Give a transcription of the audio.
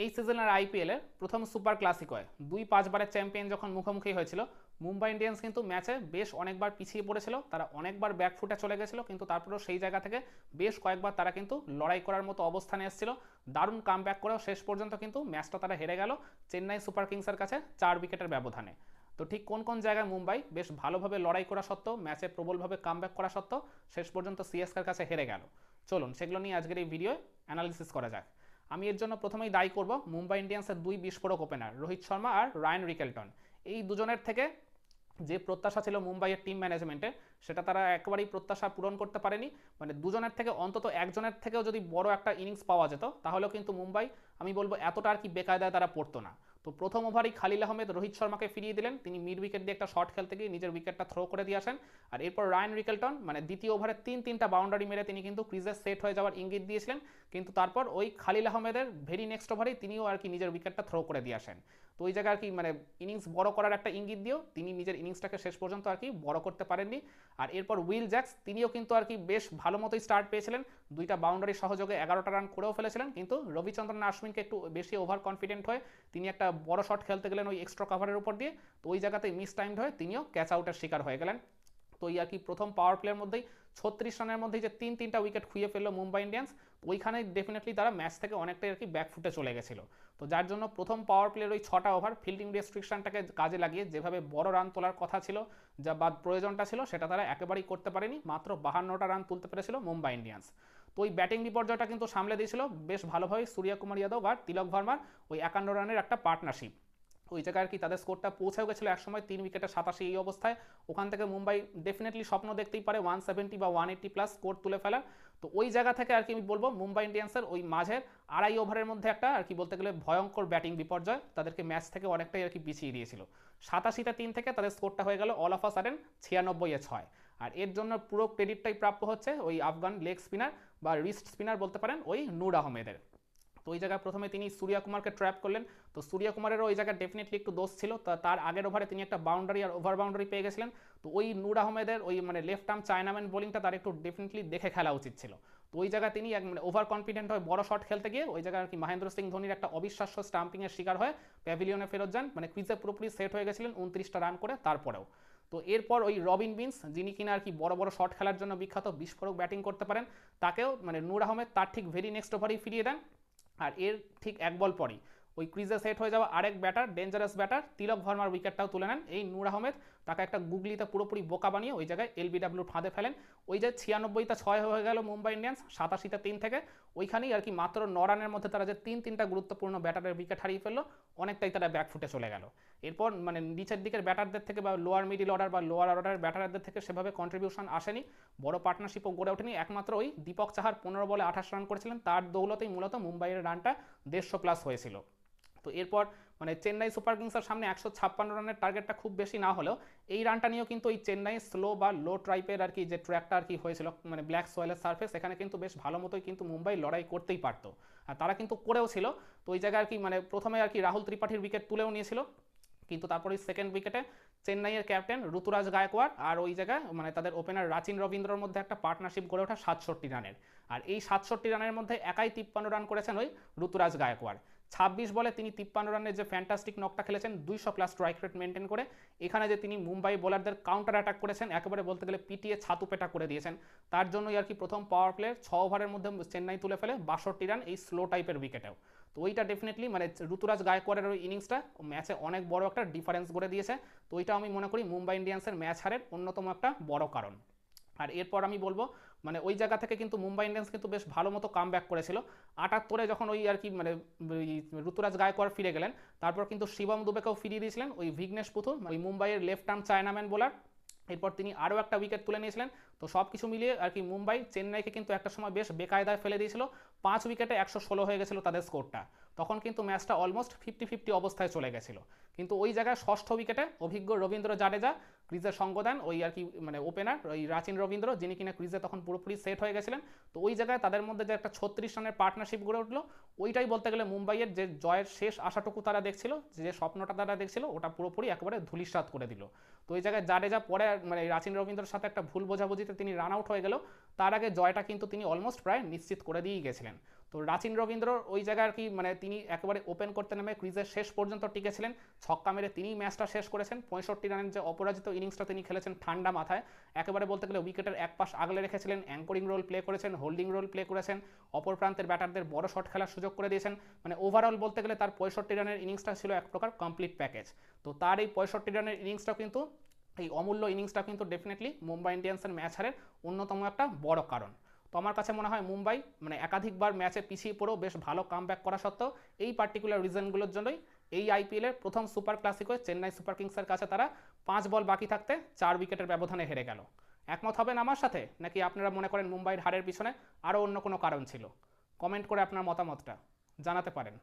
এই সিজনের আইপিএলের প্রথম সুপার ক্লাসিকয় দুই পাঁচবারের চ্যাম্পিয়ন যখন মুখোমুখি হয়েছিল, মুম্বাই ইন্ডিয়ান্স কিন্তু ম্যাচে বেশ অনেকবার পিছিয়ে পড়েছিল, তারা অনেকবার ব্যাকফুটে চলে গেছিল, কিন্তু তারপরেও সেই জায়গা থেকে বেশ কয়েকবার তারা কিন্তু লড়াই করার মতো অবস্থানে এসেছিল। দারুণ কাম ব্যাক করেও শেষ পর্যন্ত কিন্তু ম্যাচটা তারা হেরে গেল চেন্নাই সুপার কিংসের কাছে চার উইকেটের ব্যবধানে। তো ঠিক কোন কোন জায়গায় মুম্বাই বেশ ভালোভাবে লড়াই করা সত্ত্বেও, ম্যাচে প্রবলভাবে কামব্যাক করা সত্ত্বেও শেষ পর্যন্ত সিএসকার কাছে হেরে গেল? চলুন সেগুলো নিয়ে আজকের এই ভিডিও অ্যানালিসিস করা যাক। আমি এর জন্য প্রথমেই দায়ী করব মুম্বাই ইন্ডিয়ান্সের দুই বিস্ফোরক ওপেনার রোহিত শর্মা আর রায়ন রিকেলটন। এই দুজনের থেকে যে প্রত্যাশা ছিল মুম্বাইয়ের টিম ম্যানেজমেন্টে সেটা তারা একেবারেই প্রত্যাশা পূরণ করতে পারেনি। মানে দুজনের থেকে, অন্তত একজনের থেকেও যদি বড় একটা ইনিংস পাওয়া যেত, তাহলেও কিন্তু মুম্বাই, আমি বলব, এতটা আর কি বেকায়দায় তারা পড়তো না। তো প্রথম ওভারই খালিল আহমেদ, রোহিত শর্মাকে ফিরিয়ে দিলেন। তিনি মিড উইকেট দিয়ে একটা শট খেলতে গিয়ে নিজের উইকেটটা থ্রো করে দিয়ে আসেন। আর এরপর রায়ন রিকেলটন মানে দ্বিতীয় ওভারে তিন তিনটা বাউন্ডারি মেরে তিনি কিন্তু ক্রিজে সেট হয়ে যাওয়ার ইঙ্গিত দিয়েছিলেন। কিন্তু তারপর ওই খালিল আহমেদের ভেরি নেক্সট ওভারেই তিনিও আর কি নিজের উইকেটটা থ্রো করে দিয়ে আসেন। তো ওই জায়গায় আর কি মানে ইনিংস বড় করার একটা ইঙ্গিত দিয়েও তিনি নিজের ইনিংসটাকে শেষ পর্যন্ত আর কি বড় করতে পারেননি। আর এরপর উইল জ্যাক্স, তিনিও কিন্তু আর কি বেশ ভালো মতোই স্টার্ট পেয়েছিলেন। দুইটা বাউন্ডারি সহযোগে এগারোটা রান করেও ফেলেছিলেন। কিন্তু রবিচন্দ্রন আশ্বিনকে একটু বেশি ওভার কনফিডেন্ট হয়ে তিনি একটা বড় শট খেলতে গেলেন ওই এক্সট্রা কাভারের উপর দিয়ে, তো ওই জায়গাতেই মিস টাইমড হয়ে তিনিও ক্যাচ আউটের শিকার হয়ে গেলেন। তো আর কি প্রথম পাওয়ার প্লেয়ার মধ্যেই ছত্রিশ রানের মধ্যেই যে তিন তিনটা উইকেট খুঁয়ে ফেলল মুম্বাই ইন্ডিয়ান্স ওইখানে ডেফিনেটলি তারা ম্যাচ থেকে অনেকটাই আর কি ব্যাকফুটে চলে গেছিল। তো যার জন্য প্রথম পাওয়ার প্লেয়ার ওই ছটা ওভার ফিল্ডিং রেস্ট্রিকশনটাকে কাজে লাগিয়ে যেভাবে বড় রান তোলার কথা ছিল, যা বাদ প্রয়োজনটা ছিল, সেটা তারা একেবারেই করতে পারেনি। মাত্র বাহান্নটা রান তুলতে পেরেছিল মুম্বাই ইন্ডিয়ান্স। তো ওই ব্যাটিং বিপর্যয়টা কিন্তু সামলে দিয়েছিল। বেশ ভালোভাবে সূর্যকুমার যাদব আর তিলক ভার্মার ওই একান্ন রানের একটা পার্টনারশিপ ওই জায়গায় আর কি তাদের স্কোরটা পৌঁছেও গেছিল একসময় তিন উইকেটে সাতাশি এই অবস্থায়। ওখান থেকে মুম্বাই ডেফিনেটলি স্বপ্ন দেখতেই পারে ওয়ান সেভেন্টি বা ওয়ান এইট্টি প্লাস স্কোর তুলে ফেলার। তো ওই জায়গা থেকে আর কি আমি বলব মুম্বাই ইন্ডিয়ান্সের ওই মাঝের আড়াই ওভারের মধ্যে একটা আর কি বলতে গেলে ভয়ঙ্কর ব্যাটিং বিপর্যয় তাদেরকে ম্যাচ থেকে অনেকটাই আর কি পিছিয়ে দিয়েছিল। সাতাশিটা তিন থেকে তাদের স্কোরটা হয়ে গেল অল অফ আ সাডেন ছিয়ানব্বই এ ছয়। আর এর জন্য পুরো ক্রেডিটটাই প্রাপ্য হচ্ছে ওই আফগান লেগ স্পিনার বা রিস্ট স্পিনার বলতে পারেন ওই নূর আহমেদের। তো ওই জায়গায় প্রথমে তিনি সূর্যা কুমারকে ট্র্যাপ করলেন। তো সূর্যা কুমারেরও ওই জায়গায় ডেফিনেটলি একটু দোষ ছিল। তা তার আগের ওভারে তিনি একটা বাউন্ডারি আর ওভার বাউন্ডারি পেয়ে গেছিলেন। তো ওই নূর আহমেদের ওই মানে লেফট আর্ম চায়নাম্যান বোলিংটা তার একটু ডেফিনেটলি দেখে খেলা উচিত ছিল। তো ওই জায়গায় তিনি এক মানে ওভার কনফিডেন্ট হয়ে বড় শট খেলতে গিয়ে ওই জায়গায় আর কি মহেন্দ্র সিং ধোনির একটা অবিশ্বাস্য স্টাম্পিংয়ের শিকার হয়ে প্যাভিলিয়নে ফেরত যান। মানে ক্রিজে পুরোপুরি সেট হয়ে গেছিলেন, উনত্রিশটা রান করে তারপরেও। তো এরপর ওই রবিন বিন্স, যিনি কিনা আর কি বড় বড় শট খেলার জন্য বিখ্যাত বিস্ফোরক ব্যাটিং করতে পারেন, তাকেও মানে নূর আহমেদ তার ঠিক ভেরি নেক্সট ওভারেই ফিরিয়ে দেন। আর এর ঠিক এক বল পরেই ওই ক্রিজে সেট হয়ে যাওয়া আরেক ব্যাটার ডেঞ্জারাস ব্যাটার তিলক ভার্মার উইকেটটাও তুলে নেন। এই নূর আহমেদ তাকে একটা গুগলিতে পুরোপুরি বোকা বানিয়ে ওই জায়গায় এলবিডাব্লিউ ফাঁদে ফেলেন। ওই যে ছিয়ানব্বইটা ছয় হয়ে গেল মুম্বাই ইন্ডিয়ান্স সাতাশিতে তিন থেকে। ওইখানেই আর কি মাত্র ন রানের মধ্যে তারা যে তিন তিনটা গুরুত্বপূর্ণ ব্যাটারের উইকেট হারিয়ে ফেলল, অনেকটাই তারা ব্যাকফুটে চলে গেল। এরপর মানে নিচের দিকের ব্যাটারদের থেকে বা লোয়ার মিডিল অর্ডার বা লোয়ার অর্ডার ব্যাটারদের থেকে সেভাবে কন্ট্রিবিউশন আসেনি। বড় পার্টনারশিপও গড়ে ওঠেনি। একমাত্র ওই দীপক চাহার পনেরো বলে আঠাশ রান করেছিলেন। তার দৌলতেই মূলত মুম্বাইয়ের রানটা দেড়শো প্লাস হয়েছিল। তো এরপর মানে চেন্নাই সুপার কিংসের সামনে একশো ছাপ্পান্ন রানের টার্গেটটা খুব বেশি না হলেও এই রানটা নিয়েও কিন্তু ওই চেন্নাই স্লো বা লো ট্রাইপের আর কি যে ট্র্যাকটা আর কি হয়েছিল মানে ব্ল্যাক সোয়েলের সার্ফেস এখানে কিন্তু বেশ ভালো মতোই কিন্তু মুম্বাই লড়াই করতেই পারতো। আর তারা কিন্তু করেও ছিল, তো ওই জায়গায় আর কি মানে প্রথমে আর কি রাহুল ত্রিপাঠীর উইকেট তুলেও নিয়েছিল, কিন্তু তারপরে সেকেন্ড উইকেটে চেন্নাইয়ের ক্যাপ্টেন ঋতুরাজ গায়কোয়াড় আর ওই জায়গায় মানে তাদের ওপেনার রাচিন রবীন্দ্রর মধ্যে একটা পার্টনারশিপ গড়ে ওঠা সাতষট্টি রানের। আর এই সাতষট্টি রানের মধ্যে একাই তিপ্পান্ন রান করেছেন ওই ঋতুরাজ গায়কোয়াড়। ছাব্বিশ বলে তিনি তিপ্পান্ন রানের যে ফ্যান্টাস্টিক নকটা খেলেছেন, দুইশো প্লাস স্ট্রাইক রেট মেনটেন করে, এখানে যে তিনি মুম্বাই বোলারদের কাউন্টার অ্যাটাক করেছেন, একেবারে বলতে গেলে পিটিয়ে ছাতুপেটা করে দিয়েছেন। তার জন্যই আর কি প্রথম পাওয়ার প্লেয়ার ছ ওভারের মধ্যে চেন্নাই তুলে ফেলে বাষট্টি রান এই স্লো টাইপের উইকেটেও তো ওইটা ডেফিনেটলি মানে ঋতুরাজ গায়কোয়াড়ের ওই ইনিংসটা ম্যাচে অনেক বড় একটা ডিফারেন্স করে দিয়েছে। তো ওইটা আমি মনে করি মুম্বাই ইন্ডিয়ান্সের ম্যাচ হারের অন্যতম একটা বড় কারণ। আর এরপর আমি বলব মানে ওই জায়গা থেকে কিন্তু মুম্বাই ইন্ডিয়ান্স কিন্তু বেশ ভালো মতো কাম ব্যাক করেছিল। আটাত্তরে যখন ওই আর কি মানে ঋতুরাজ গায়কোয়াড় ফিরে গেলেন, তারপর কিন্তু শিবম দুবেকেও ফিরিয়ে দিয়েছিলেন। ওই ভিঘ্নেশ পুথুর ওই মুম্বাইয়ের লেফট আর্ম চায়নাম্যান বোলার এরপর তিনি আরও একটা উইকেট তুলে নিয়েছিলেন। তো সব কিছু মিলিয়ে আর কি মুম্বাই চেন্নাইকে কিন্তু একটা সময় বেশ বেকায়দায় ফেলে দিয়েছিল। পাঁচ উইকেটে একশো ষোলো হয়ে গেছিল তাদের স্কোরটা। তখন কিন্তু ম্যাচটা অলমোস্ট ফিফটি ফিফটি অবস্থায় চলে গেছিল। কিন্তু ওই জায়গায় ষষ্ঠ উইকেটে অভিজ্ঞ রবীন্দ্র জাডেজা, ক্রিজের সঙ্গ দেন ওই আর কি মানে ওপেনার ওই রাচিন রবীন্দ্র, যিনি কিনা ক্রিজে তখন পুরোপুরি সেট হয়ে গেছিলেন। তো ওই জায়গায় তাদের মধ্যে যে একটা ছত্রিশ রানের পার্টনারশিপ গড়ে উঠল, ওইটাই বলতে গেলে মুম্বাইয়ের যে জয়ের শেষ আশাটুকু তারা দেখছিল, যে স্বপ্নটা তারা দেখছিল, ওটা পুরোপুরি একেবারে ধুলিসাৎ করে দিল। তো ওই জায়গায় জাডেজা পরে মানে রাচিন রবীন্দ্রের সাথে একটা ভুল বোঝাবুঝিতে পরিস্থিতিতে তিনি রান আউট হয়ে গেল। তার আগে জয়টা কিন্তু তিনি অলমোস্ট প্রায় নিশ্চিত করে দিয়েই গেছিলেন। তো রাচিন রবীন্দ্র ওই জায়গায় আর কি মানে তিনি একেবারে ওপেন করতে নেমে ক্রিজের শেষ পর্যন্ত টিকেছিলেন। ছক্কা মেরে তিনিই ম্যাচটা শেষ করেছেন। পঁয়ষট্টি রানের যে অপরাজিত ইনিংসটা তিনি খেলেছেন ঠান্ডা মাথায়, একেবারে বলতে গেলে উইকেটের এক পাশ আগলে রেখেছিলেন অ্যাঙ্করিং রোল প্লে করেছেন হোল্ডিং রোল প্লে করেছেন, অপর প্রান্তের ব্যাটারদের বড় শট খেলার সুযোগ করে দিয়েছেন। মানে ওভারঅল বলতে গেলে তার পঁয়ষট্টি রানের ইনিংসটা ছিল এক প্রকার কমপ্লিট প্যাকেজ তো তার এই পঁয়ষট্টি রানের ইনিংসটাও কিন্তু এই অমূল্য ইনিংসটা কিন্তু ডেফিনেটলি মুম্বাই ইন্ডিয়ান্সের ম্যাচ হারের অন্যতম একটা বড় কারণ। তো আমার কাছে মনে হয় মুম্বাই মানে একাধিকবার ম্যাচে পিছিয়ে পড়েও বেশ ভালো কাম ব্যাক করা সত্ত্বেও এই পার্টিকুলার রিজনগুলোর জন্যই এই আইপিএলের প্রথম সুপার ক্লাসিকো চেন্নাই সুপার কিংসের কাছে তারা পাঁচ বল বাকি থাকতে চার উইকেটের ব্যবধানে হেরে গেল। একমত হবেন আমার সাথে? নাকি আপনারা মনে করেন মুম্বাইয়ের হারের পিছনে আরও অন্য কোনো কারণ ছিল? কমেন্ট করে আপনার মতামতটা জানাতে পারেন।